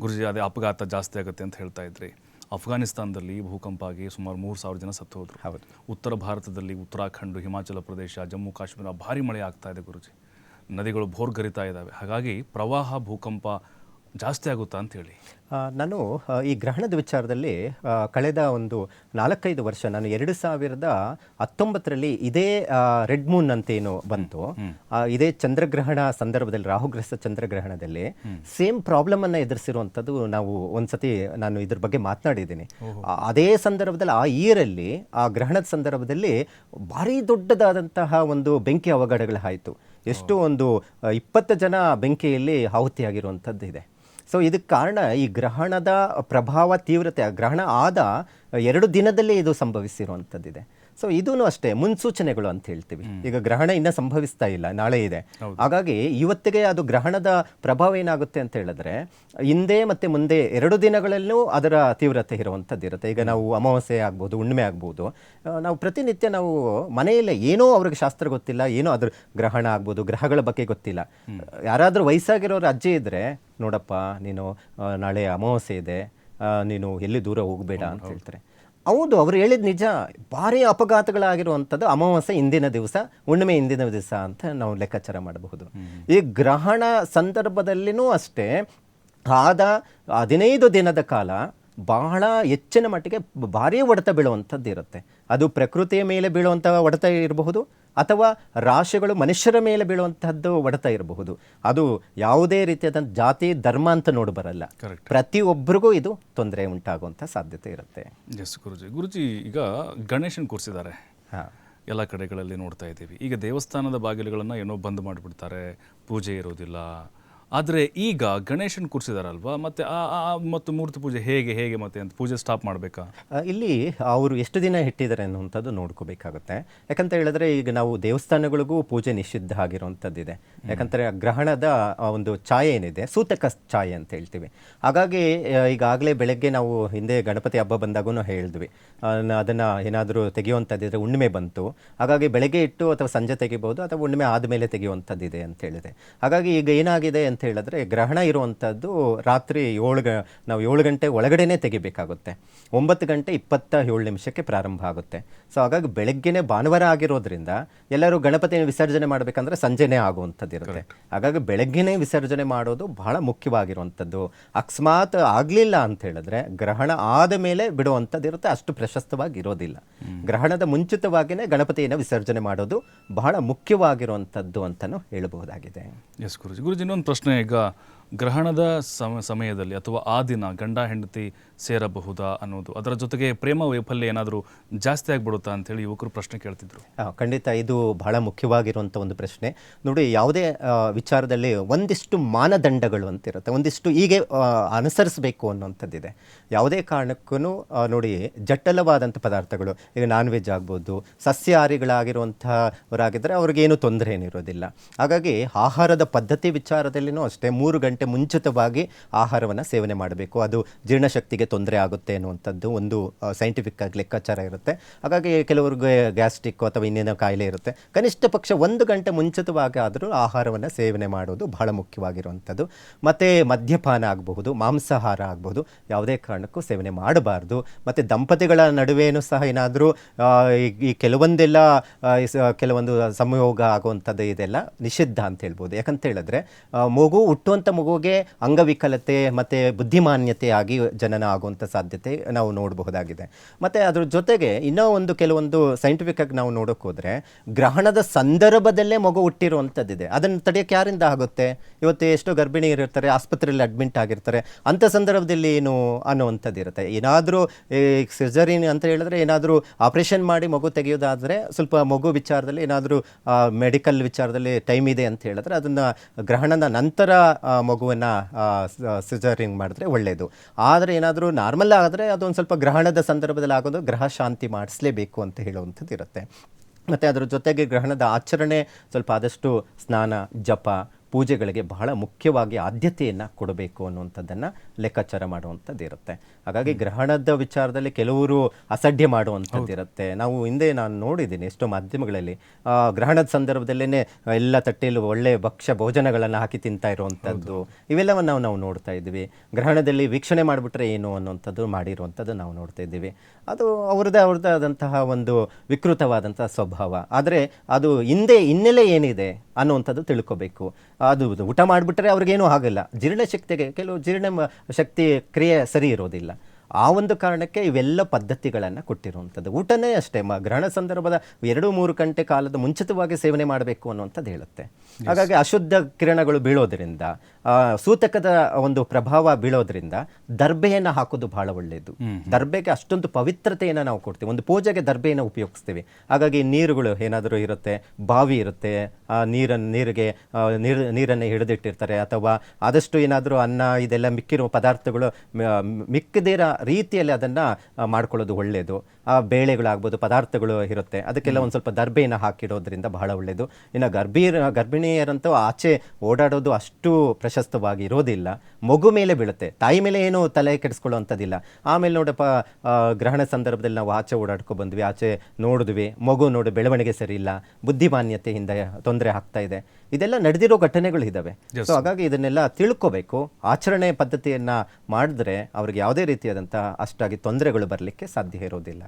ಗುರುಜಿ ಅದೇ ಅಪಘಾತ ಜಾಸ್ತಿ ಆಗುತ್ತೆ ಅಂತ ಹೇಳ್ತಾ ಇದ್ರಿ. ಅಫ್ಘಾನಿಸ್ತಾನದಲ್ಲಿ ಭೂಕಂಪ ಆಗಿ ಸುಮಾರು ಮೂರು ಸಾವಿರ ಜನ ಸತ್ತು ಹೋದರು. ಹೌದು. ಉತ್ತರ ಭಾರತದಲ್ಲಿ ಉತ್ತರಾಖಂಡ್ ಹಿಮಾಚಲ ಪ್ರದೇಶ ಜಮ್ಮು ಕಾಶ್ಮೀರ ಭಾರಿ ಮಳೆ ಆಗ್ತಾ ಇದೆ ಗುರುಜಿ. ನದಿಗಳು ಭೋರ್ಗರಿತಾ ಇದ್ದಾವೆ. ಹಾಗಾಗಿ ಪ್ರವಾಹ ಭೂಕಂಪ ಜಾಸ್ತಿ ಆಗುತ್ತಾ ಅಂತ ಹೇಳಿ. ನಾನು ಈ ಗ್ರಹಣದ ವಿಚಾರದಲ್ಲಿ ಕಳೆದ ಒಂದು ನಾಲ್ಕೈದು ವರ್ಷ ನಾನು ಎರಡು ಸಾವಿರದ ಹತ್ತೊಂಬತ್ತರಲ್ಲಿ ಇದೇ ರೆಡ್ ಮೂನ್ ಅಂತೇನು ಬಂತು. ಇದೇ ಚಂದ್ರಗ್ರಹಣ ಸಂದರ್ಭದಲ್ಲಿ ರಾಹುಗ್ರಸ್ತ ಚಂದ್ರಗ್ರಹಣದಲ್ಲಿ ಸೇಮ್ ಪ್ರಾಬ್ಲಮ್ ಅನ್ನ ಎದುರಿಸಿರುವಂಥದ್ದು ನಾವು ಒಂದ್ಸತಿ ನಾನು ಇದ್ರ ಬಗ್ಗೆ ಮಾತನಾಡಿದ್ದೀನಿ. ಅದೇ ಸಂದರ್ಭದಲ್ಲಿ ಆ ಇಯರಲ್ಲಿ ಆ ಗ್ರಹಣದ ಸಂದರ್ಭದಲ್ಲಿ ಭಾರಿ ದೊಡ್ಡದಾದಂತಹ ಒಂದು ಬೆಂಕಿ ಅವಘಡಗಳಾಯಿತು. ಎಷ್ಟು ಒಂದು ಇಪ್ಪತ್ತು ಜನ ಬೆಂಕಿಯಲ್ಲಿ ಆಹುತಿಯಾಗಿರುವಂಥದ್ದು ಇದೆ ಸೊ ಇದಕ್ಕೆ ಕಾರಣ ಈ ಗ್ರಹಣದ ಪ್ರಭಾವ ತೀವ್ರತೆ ಗ್ರಹಣ ಆದ ಎರಡು ದಿನದಲ್ಲೇ ಇದು ಸಂಭವಿಸಿರುವಂಥದ್ದಿದೆ. ಸೊ ಇದೂ ಅಷ್ಟೇ ಮುನ್ಸೂಚನೆಗಳು ಅಂತ ಹೇಳ್ತೀವಿ. ಈಗ ಗ್ರಹಣ ಇನ್ನೂ ಸಂಭವಿಸ್ತಾ ಇಲ್ಲ ನಾಳೆ ಇದೆ. ಹಾಗಾಗಿ ಇವತ್ತಿಗೆ ಅದು ಗ್ರಹಣದ ಪ್ರಭಾವ ಏನಾಗುತ್ತೆ ಅಂತ ಹೇಳಿದ್ರೆ ಹಿಂದೆ ಮತ್ತೆ ಮುಂದೆ ಎರಡು ದಿನಗಳಲ್ಲೂ ಅದರ ತೀವ್ರತೆ ಇರುವಂಥದ್ದು ಇರುತ್ತೆ. ಈಗ ನಾವು ಅಮಾವಾಸ್ಯೆ ಆಗ್ಬೋದು ಹುಣ್ಣಿಮೆ ಆಗ್ಬೋದು. ನಾವು ಪ್ರತಿನಿತ್ಯ ನಾವು ಮನೆಯಲ್ಲೇ ಏನೋ ಅವ್ರಿಗೆ ಶಾಸ್ತ್ರ ಗೊತ್ತಿಲ್ಲ ಏನೋ ಅದ್ರ ಗ್ರಹಣ ಆಗ್ಬೋದು ಗ್ರಹಗಳ ಬಗ್ಗೆ ಗೊತ್ತಿಲ್ಲ. ಯಾರಾದರೂ ವಯಸ್ಸಾಗಿರೋರು ಅಜ್ಜಿ ಇದ್ರೆ ನೋಡಪ್ಪ ನೀನು ನಾಳೆ ಅಮಾವಾಸ್ಯೆ ಇದೆ ನೀನು ಎಲ್ಲಿ ದೂರ ಹೋಗಬೇಡ ಅಂತ ಹೇಳ್ತಾರೆ. ಹೌದು ಅವ್ರು ಹೇಳಿದ ನಿಜ. ಭಾರಿ ಅಪಘಾತಗಳಾಗಿರುವಂಥದ್ದು ಅಮಾವಾಸ್ಯೆ ಇಂದಿನ ದಿವಸ ಹುಣ್ಣಿಮೆ ಹಿಂದಿನ ದಿವಸ ಅಂತ ನಾವು ಲೆಕ್ಕಾಚಾರ ಮಾಡಬಹುದು. ಈ ಗ್ರಹಣ ಸಂದರ್ಭದಲ್ಲಿನೂ ಅಷ್ಟೇ ಆದ ಹದಿನೈದು ದಿನದ ಕಾಲ ಬಹಳ ಹೆಚ್ಚಿನ ಮಟ್ಟಿಗೆ ಭಾರಿ ಹೊಡೆತ ಬೀಳುವಂಥದ್ದು ಇರುತ್ತೆ ಅದು ಪ್ರಕೃತಿಯ ಮೇಲೆ ಬೀಳುವಂಥ ಹೊಡೆತ ಇರಬಹುದು ಅಥವಾ ರಾಶಿಗಳು ಮನುಷ್ಯರ ಮೇಲೆ ಬೀಳುವಂತಹದ್ದು ಒಡೆತ ಇರಬಹುದು. ಅದು ಯಾವುದೇ ರೀತಿಯಾದ ಜಾತಿ ಧರ್ಮ ಅಂತ ನೋಡಿ ಬರಲ್ಲ. ಪ್ರತಿಯೊಬ್ಬರಿಗೂ ಇದು ತೊಂದರೆ ಉಂಟಾಗುವಂಥ ಸಾಧ್ಯತೆ ಇರುತ್ತೆ. ಎಸ್ ಗುರುಜಿ. ಗುರುಜಿ ಈಗ ಗಣೇಶನ್ ಕೂರಿಸಿದ್ದಾರೆ. ಹಾಂ. ಎಲ್ಲ ಕಡೆಗಳಲ್ಲಿ ನೋಡ್ತಾ ಇದ್ದೀವಿ. ಈಗ ದೇವಸ್ಥಾನದ ಬಾಗಿಲುಗಳನ್ನು ಏನೋ ಬಂದ್ ಮಾಡಿಬಿಡ್ತಾರೆ. ಪೂಜೆ ಇರೋದಿಲ್ಲ. ಆದರೆ ಈಗ ಗಣೇಶನ್ ಕೂರಿಸಿದಾರಲ್ವಾ? ಮತ್ತೆ ಆ ಮತ್ತು ಮೂರ್ತಿ ಪೂಜೆ ಹೇಗೆ ಹೇಗೆ ಮತ್ತೆ ಅಂತ ಪೂಜೆ ಸ್ಟಾಪ್ ಮಾಡಬೇಕಾ? ಇಲ್ಲಿ ಅವರು ಎಷ್ಟು ದಿನ ಇಟ್ಟಿದ್ದಾರೆ ಅನ್ನುವಂಥದ್ದು ನೋಡ್ಕೋಬೇಕಾಗುತ್ತೆ. ಯಾಕಂತ ಹೇಳಿದ್ರೆ ಈಗ ನಾವು ದೇವಸ್ಥಾನಗಳಿಗೂ ಪೂಜೆ ನಿಷಿದ್ಧ ಆಗಿರುವಂಥದ್ದಿದೆ. ಯಾಕಂದರೆ ಗ್ರಹಣದ, ಆ, ಒಂದು ಛಾಯೆ ಏನಿದೆ, ಸೂತಕ ಛಾಯೆ ಅಂತ ಹೇಳ್ತೀವಿ. ಹಾಗಾಗಿ ಈಗಾಗಲೇ ಬೆಳಗ್ಗೆ ನಾವು ಹಿಂದೆ ಗಣಪತಿ ಹಬ್ಬ ಬಂದಾಗೂ ಹೇಳಿದ್ವಿ. ಅದನ್ನ ಏನಾದರೂ ತೆಗೆಯುವಂಥದ್ದಿದ್ರೆ ಹುಣ್ಣಿಮೆ ಬಂತು. ಹಾಗಾಗಿ ಬೆಳಗ್ಗೆ ಇಟ್ಟು ಅಥವಾ ಸಂಜೆ ತೆಗಿಬೋದು ಅಥವಾ ಹುಣ್ಣಿಮೆ ಆದಮೇಲೆ ತೆಗೆಯುವಂಥದ್ದಿದೆ ಅಂತ ಹೇಳಿದೆ. ಹಾಗಾಗಿ ಈಗ ಏನಾಗಿದೆ ಅಂತ ಹೇಳಿದ್ರೆ ಗ್ರಹಣ ಇರುವಂಥದ್ದು ರಾತ್ರಿ ಏಳು ಗ ನಾವು ಏಳು ಗಂಟೆ ಒಳಗಡೆನೆ ತೆಗಿಬೇಕಾಗುತ್ತೆ. ಒಂಬತ್ತು ಗಂಟೆ ಇಪ್ಪತ್ತ ಏಳು ನಿಮಿಷಕ್ಕೆ ಪ್ರಾರಂಭ ಆಗುತ್ತೆ. ಸೊ ಹಾಗಾಗಿ ಬೆಳಗ್ಗೆನೇ ಭಾನುವಾರ ಆಗಿರೋದ್ರಿಂದ ಎಲ್ಲರೂ ಗಣಪತಿನ ವಿಸರ್ಜನೆ ಮಾಡಬೇಕಂದ್ರೆ ಸಂಜೆನೆ ಆಗುವಂಥದ್ದು ಇರುತ್ತೆ. ಹಾಗಾಗಿ ಬೆಳಗ್ಗೆನೇ ವಿಸರ್ಜನೆ ಮಾಡೋದು ಬಹಳ ಮುಖ್ಯವಾಗಿರುವಂಥದ್ದು. ಅಕಸ್ಮಾತ್ ಆಗಲಿಲ್ಲ ಅಂತ ಹೇಳಿದ್ರೆ ಗ್ರಹಣ ಆದ ಮೇಲೆ ಬಿಡುವಂಥದ್ದು ಇರುತ್ತೆ ಅಷ್ಟು ಪ್ರಶಸ್ತವಾಗಿ ಇರೋದಿಲ್ಲ. ಗ್ರಹಣದ ಮುಂಚಿತವಾಗಿಯೇ ಗಣಪತಿಯನ್ನು ವಿಸರ್ಜನೆ ಮಾಡೋದು ಬಹಳ ಮುಖ್ಯವಾಗಿರುವಂಥದ್ದು ಅಂತಲೂ ಹೇಳಬಹುದಾಗಿದೆ. ಎಸ್ ಗುರುಜಿ ಗುರುಜಿ ಇನ್ನೊಂದು ಪ್ರಶ್ನೆ ಈಗ ಗ್ರಹಣದ ಸಮ, ಸಮಯದಲ್ಲಿ ಅಥವಾ ಆ ದಿನ ಗಂಡ, ಹೆಂಡತಿ ಸೇರಬಹುದಾ ಅನ್ನೋದು, ಅದರ ಜೊತೆಗೆ ಪ್ರೇಮ ವೈಫಲ್ಯ ಏನಾದರೂ ಜಾಸ್ತಿ ಆಗಿಬಿಡುತ್ತಾ ಅಂತೇಳಿ ಯುವಕರು ಪ್ರಶ್ನೆ ಕೇಳ್ತಿದ್ರು. ಖಂಡಿತ ಇದು ಬಹಳ ಮುಖ್ಯವಾಗಿರುವಂಥ ಒಂದು ಪ್ರಶ್ನೆ. ನೋಡಿ, ಯಾವುದೇ ವಿಚಾರದಲ್ಲಿ ಒಂದಿಷ್ಟು ಮಾನದಂಡಗಳು ಅಂತಿರುತ್ತೆ. ಒಂದಿಷ್ಟು ಹೀಗೆ ಅನುಸರಿಸಬೇಕು ಅನ್ನುವಂಥದ್ದಿದೆ. ಯಾವುದೇ ಕಾರಣಕ್ಕೂ ನೋಡಿ, ಜಟ್ಟಲವಾದಂಥ ಪದಾರ್ಥಗಳು, ಈಗ ನಾನ್ ವೆಜ್ ಆಗ್ಬೋದು, ಸಸ್ಯಾಹಾರಿಗಳಾಗಿರುವಂಥವರಾಗಿದ್ದರೆ ಅವ್ರಿಗೇನು ತೊಂದರೆ ಏನಿರೋದಿಲ್ಲ ಹಾಗಾಗಿ ಆಹಾರದ ಪದ್ಧತಿ ವಿಚಾರದಲ್ಲಿನೂ ಅಷ್ಟೇ, ಮೂರು ಗಂಟೆ ಮುಂಚಿತವಾಗಿ ಆಹಾರವನ್ನು ಸೇವನೆ ಮಾಡಬೇಕು. ಅದು ಜೀರ್ಣಶಕ್ತಿಗೆ ತೊಂದರೆ ಆಗುತ್ತೆ ಅನ್ನುವಂಥದ್ದು ಒಂದು ಸೈಂಟಿಫಿಕ್ ಆಗಿ ಲೆಕ್ಕಾಚಾರ ಇರುತ್ತೆ. ಹಾಗಾಗಿ ಕೆಲವರಿಗೆ ಗ್ಯಾಸ್ಟ್ರಿಕ್ ಅಥವಾ ಇನ್ನೇನೋ ಕಾಯಿಲೆ ಇರುತ್ತೆ. ಕನಿಷ್ಠ ಪಕ್ಷ ಒಂದು ಗಂಟೆ ಮುಂಚಿತವಾಗಿ ಆದರೂ ಆಹಾರವನ್ನು ಸೇವನೆ ಮಾಡೋದು ಬಹಳ ಮುಖ್ಯವಾಗಿರುವಂಥದ್ದು. ಮತ್ತು ಮದ್ಯಪಾನ ಆಗಬಹುದು, ಮಾಂಸಾಹಾರ ಆಗಬಹುದು, ಯಾವುದೇ ಕಾರಣಕ್ಕೂ ಸೇವನೆ ಮಾಡಬಾರ್ದು. ಮತ್ತು ದಂಪತಿಗಳ ನಡುವೆನೂ ಸಹ ಏನಾದರೂ ಈ ಕೆಲವೊಂದೆಲ್ಲ ಕೆಲವೊಂದು ಸಂಯೋಗ ಆಗುವಂಥದ್ದು ಇದೆಲ್ಲ ನಿಷಿದ್ಧ ಅಂತ ಹೇಳ್ಬೋದು. ಯಾಕಂತ ಹೇಳಿದ್ರೆ ಮಗು ಹುಟ್ಟುವಂಥ ಮಗುವಿಗೆ ಅಂಗವಿಕಲತೆ ಮತ್ತು ಬುದ್ಧಿಮಾನ್ಯತೆ ಆಗಿ ಜನನ ಆಗುವಂಥ ಸಾಧ್ಯತೆ ನಾವು ನೋಡಬಹುದಾಗಿದೆ. ಮತ್ತು ಅದ್ರ ಜೊತೆಗೆ ಇನ್ನೂ ಒಂದು ಕೆಲವೊಂದು ಸೈಂಟಿಫಿಕ್ ಆಗಿ ನಾವು ನೋಡೋಕೆ ಹೋದರೆ ಗ್ರಹಣದ ಸಂದರ್ಭದಲ್ಲೇ ಮಗು ಹುಟ್ಟಿರುವಂಥದ್ದಿದೆ ಅದನ್ನು ತಡೆಯೋಕ್ಕೆ ಯಾರಿಂದ ಆಗುತ್ತೆ? ಇವತ್ತು ಎಷ್ಟೋ ಗರ್ಭಿಣಿಯರು ಇರ್ತಾರೆ ಆಸ್ಪತ್ರೆಯಲ್ಲಿ ಅಡ್ಮಿಟ್ ಆಗಿರ್ತಾರೆ. ಅಂಥ ಸಂದರ್ಭದಲ್ಲಿ ಏನು ಅನ್ನುವಂಥದ್ದು ಇರುತ್ತೆ ಏನಾದರೂ ಸರ್ಜರಿನ್ ಅಂತ ಹೇಳಿದ್ರೆ ಏನಾದರೂ ಆಪರೇಷನ್ ಮಾಡಿ ಮಗು ತೆಗೆಯೋದಾದರೆ ಸ್ವಲ್ಪ ಮಗು ವಿಚಾರದಲ್ಲಿ ಏನಾದರೂ ಮೆಡಿಕಲ್ ವಿಚಾರದಲ್ಲಿ ಟೈಮ್ ಇದೆ ಅಂತ ಹೇಳಿದ್ರೆ ಅದನ್ನು ಗ್ರಹಣದ ನಂತರ ಆ, ಮಗುವನ್ನ ಸಿಜರಿಂಗ್ ಮಾಡಿದ್ರೆ ಒಳ್ಳೆಯದು ಆದರೆ ಏನಾದರೂ ನಾರ್ಮಲ್ ಆದರೆ ಅದೊಂದು ಸ್ವಲ್ಪ ಗ್ರಹಣದ ಸಂದರ್ಭದಲ್ಲಿ ಆಗೋದು, ಗ್ರಹ ಶಾಂತಿ ಮಾಡಿಸ್ಲೇಬೇಕು ಅಂತ ಹೇಳುವಂಥದ್ದು ಇರುತ್ತೆ ಮತ್ತು ಅದರ ಜೊತೆಗೆ ಗ್ರಹಣದ ಆಚರಣೆ ಸ್ವಲ್ಪ ಆದಷ್ಟು ಸ್ನಾನ, ಜಪ ಪೂಜೆಗಳಿಗೆ ಬಹಳ ಮುಖ್ಯವಾಗಿ ಆದ್ಯತೆಯನ್ನು ಕೊಡಬೇಕು ಅನ್ನುವಂಥದ್ದನ್ನು ಲೆಕ್ಕಾಚಾರ ಮಾಡುವಂಥದ್ದು ಇರುತ್ತೆ. ಹಾಗಾಗಿ ಗ್ರಹಣದ ವಿಚಾರದಲ್ಲಿ ಕೆಲವರು ಅಸಡ್ಡೆ ಮಾಡುವಂಥದ್ದು ಇರುತ್ತೆ. ನಾವು ಹಿಂದೆ ನಾನು ನೋಡಿದ್ದೀನಿ ಎಷ್ಟೋ ಮಾಧ್ಯಮಗಳಲ್ಲಿ ಗ್ರಹಣದ ಸಂದರ್ಭದಲ್ಲೇ ಎಲ್ಲ ತಟ್ಟೆಯಲ್ಲೂ ಒಳ್ಳೆಯ ಭಕ್ಷ್ಯ ಭೋಜನಗಳನ್ನು ಹಾಕಿ ತಿಂತಾ ಇರುವಂಥದ್ದು ಇವೆಲ್ಲವನ್ನು ನಾವು ನಾವು ನೋಡ್ತಾ ಇದ್ದೀವಿ. ಗ್ರಹಣದಲ್ಲಿ ವೀಕ್ಷಣೆ ಮಾಡಿಬಿಟ್ರೆ ಏನು ಅನ್ನುವಂಥದ್ದು ಮಾಡಿರುವಂಥದ್ದು ನಾವು ನೋಡ್ತಾ ಇದ್ದೀವಿ. ಅದು ಅವ್ರದ್ದೇ ಅವ್ರದ್ದೇ ಆದಂತಹ ಒಂದು ವಿಕೃತವಾದಂಥ ಸ್ವಭಾವ. ಆದರೆ ಅದು ಹಿಂದೆ ಹಿನ್ನೆಲೆ ಏನಿದೆ ಅನ್ನುವಂಥದ್ದು ತಿಳ್ಕೊಬೇಕು. ಅದು ಊಟ ಮಾಡಿಬಿಟ್ರೆ ಅವ್ರಿಗೇನೂ ಆಗಲ್ಲ ಜೀರ್ಣಶಕ್ತಿಗೆ ಕೆಲವು ಜೀರ್ಣ ಶಕ್ತಿ ಕ್ರಿಯೆ ಸರಿ ಇರೋದಿಲ್ಲ. ಆ ಒಂದು ಕಾರಣಕ್ಕೆ ಇವೆಲ್ಲ ಪದ್ಧತಿಗಳನ್ನು ಕೊಟ್ಟಿರುವಂಥದ್ದು. ಊಟನೇ ಅಷ್ಟೇ ಮ ಗ್ರಹಣ ಸಂದರ್ಭದ ಎರಡು ಮೂರು ಗಂಟೆ ಕಾಲದ ಮುಂಚಿತವಾಗಿ ಸೇವನೆ ಮಾಡಬೇಕು ಅನ್ನುವಂಥದ್ದು ಹೇಳುತ್ತೆ. ಹಾಗಾಗಿ ಅಶುದ್ಧ ಕಿರಣಗಳು ಬೀಳೋದ್ರಿಂದ ಸೂತಕದ ಒಂದು ಪ್ರಭಾವ ಬೀಳೋದ್ರಿಂದ ದರ್ಬೆಯನ್ನು ಹಾಕೋದು ಬಹಳ ಒಳ್ಳೆಯದು ದರ್ಬೆಗೆ ಅಷ್ಟೊಂದು ಪವಿತ್ರತೆಯನ್ನು ನಾವು ಕೊಡ್ತೀವಿ. ಒಂದು ಪೂಜೆಗೆ ದರ್ಬೆಯನ್ನು ಉಪಯೋಗಿಸ್ತೀವಿ. ಹಾಗಾಗಿ ನೀರುಗಳು ಏನಾದರೂ ಇರುತ್ತೆ ಬಾವಿ ಇರುತ್ತೆ ಆ ನೀರನ್ನು ನೀರಿಗೆ ನೀರು ನೀರನ್ನು ಹಿಡಿದಿಟ್ಟಿರ್ತಾರೆ. ಅಥವಾ ಆದಷ್ಟು ಏನಾದರೂ ಅನ್ನ ಇದೆಲ್ಲ ಮಿಕ್ಕಿರುವ ಪದಾರ್ಥಗಳು ಮಿಕ್ಕದಿರ ರೀತಿಯಲ್ಲಿ ಅದನ್ನು ಮಾಡ್ಕೊಳ್ಳೋದು ಒಳ್ಳೆಯದು ಆ ಬೇಳೆಗಳಾಗ್ಬೋದು ಪದಾರ್ಥಗಳು ಇರುತ್ತೆ. ಅದಕ್ಕೆಲ್ಲ ಒಂದು ಸ್ವಲ್ಪ ದರ್ಬೆಯನ್ನು ಹಾಕಿಡೋದ್ರಿಂದ ಬಹಳ ಒಳ್ಳೆಯದು ಇನ್ನು ಗರ್ಭೀರ ಗರ್ಭಿಣಿಯರಂತೂ ಆಚೆ ಓಡಾಡೋದು ಅಷ್ಟು ಪ್ರಶಸ್ತವಾಗಿ ಇರೋದಿಲ್ಲ ಮಗು ಮೇಲೆ ಬೀಳುತ್ತೆ. ತಾಯಿ ಮೇಲೆ ಏನು ತಲೆ ಕೆಡಿಸ್ಕೊಳ್ಳುವಂಥದ್ದಿಲ್ಲ ಆಮೇಲೆ ನೋಡಪ್ಪ ಗ್ರಹಣ ಸಂದರ್ಭದಲ್ಲಿ ನಾವು ಆಚೆ ಓಡಾಡ್ಕೊ ಬಂದ್ವಿ ಆಚೆ ನೋಡಿದ್ವಿ. ಮಗು ನೋಡಿ ಬೆಳವಣಿಗೆ ಸರಿ ಇಲ್ಲ ಬುದ್ಧಿಮಾನ್ಯತೆಯಿಂದ ತೊಂದರೆ ಆಗ್ತಾ ಇದೆ. ಇದೆಲ್ಲ ನಡೆದಿರೋ ಘಟನೆಗಳು ಇದ್ದಾವೆ ಸೊ ಹಾಗಾಗಿ ಇದನ್ನೆಲ್ಲ ತಿಳ್ಕೋಬೇಕು. ಆಚರಣೆ ಪದ್ಧತಿಯನ್ನು ಮಾಡಿದ್ರೆ ಅವ್ರಿಗೆ ಯಾವುದೇ ರೀತಿಯಾದಂಥ ಅಷ್ಟಾಗಿ ತೊಂದರೆಗಳು ಬರಲಿಕ್ಕೆ ಸಾಧ್ಯ ಇರೋದಿಲ್ಲ.